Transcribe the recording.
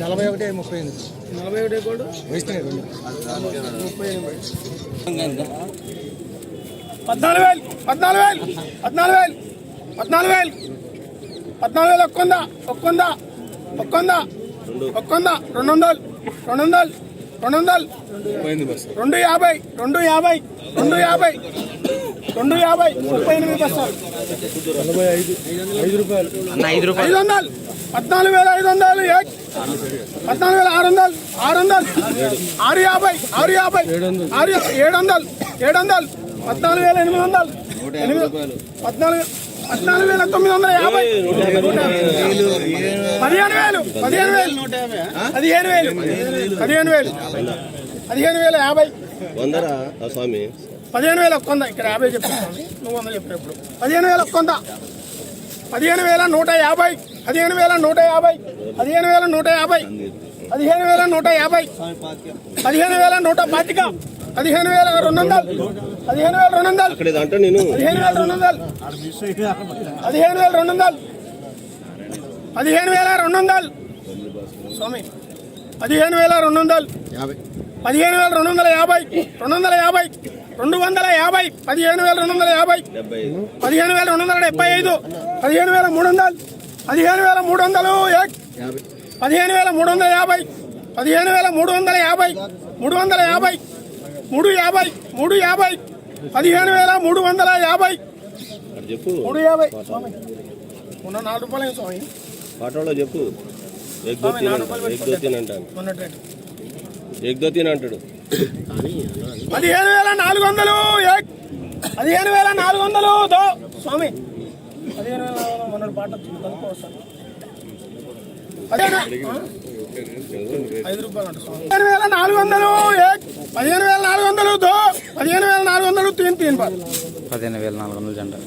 నలభై ఒకటి ముప్పై ఎనిమిది నలభై ఒకటి కోడు వేస్తున్నాయి రెండు ముప్పై ఎనిమిది పద్నాలుగు వేలు. పద్నాలుగు వేలు పద్నాలుగు వేలు పద్నాలుగు వేలు పద్నాలుగు వేలు ఒక్కొందా ఒక్కొందా ఒక్కొందా ఒక్కొందా రెండు వందలు రెండు వందలు రెండు వందలు రెండు యాభై రెండు యాభై రెండు యాభై రెండు యాభై ముప్పై ఎనిమిది నలభై ఐదు ఐదు రూపాయలు. ఐదు వందలు పద్నాలుగు వేల ఐదు వందలు ఏ- పద్నాలుగు వేల ఆరు వందలు ఆరు వందలు ఆరు యాభై ఆరు యాభై. ఆరు ఏడు వందలు ఏడు వందలు పద్నాలుగు వేల ఎనిమిది వందలు. ఎనిమిది పద్నాలుగు పద్నాలుగు వేల తొమ్మిది వందల యాభై. పదిహేను వేలు పదిహేను వేలు. పదిహేను వేలు పదిహేను వేలు. పదిహేను వేల యాభై. వందరా ఆ స్వామి? పదిహేను వేల ఒక్క వంద ఇక్కడ యాభై చెప్తాను నువ్వు వంద చెప్పిన ఇప్పుడు పదిహేను వేల ఒక్క వంద పదిహేను వేల నూట యాభై పదిహేను వేల నూట యాభై పదిహేను వేల నూట యాభై పదిహేను వేల నూట యాభై పదిహేను వేల నూట పాతిక పదిహేను వేల రెండు వందలు పదిహేను వేల రెండు వందలు అక్కడ ఇది అంట నేను పదిహేను వేల రెండు వందలు పదిహేను వేల రెండు వందలు పదిహేను వేల రెండు వందలు స్వామి పదిహేను వేల రెండు వందలు పదిహేను వేల రెండు వందల యాభై రెండు వందల యాభై రెండు వందల యాభై పదిహేను వేల రెండు వందల యాభై పదిహేను వేల రెండు వందల డెబ్బై ఐదు పదిహేను వేల మూడు వందలు పదిహేను వేల మూడు వందలు. పదిహేను వేల మూడు వందల యాభై పదిహేను వేల మూడు వందల యాభై మూడు వందల యాభై మూడు యాభై మూడు యాభై పదిహేను వేల మూడు వందల యాభై. మూడు యాభై. స్వామి ఉన్న నాలుగు రూపాయలు స్వామి. చెప్పు. అంటాడు. అంటాడు. పదిహేను వేల నాలుగు వందలు. పదిహేను వేల నాలుగు వందలు. స్వామి. పదిహేను వేల నాలుగు వందలు మొన్నటి పాట కనుక్కోవస్తాను. పదిహేను వేల నాలుగు వందలు. పదిహేను వేల నాలుగు వందలు. దో పదిహేను వేల నాలుగు వందలు. తీన్ తీన్ పదిహేను వేల నాలుగు వందల జెండా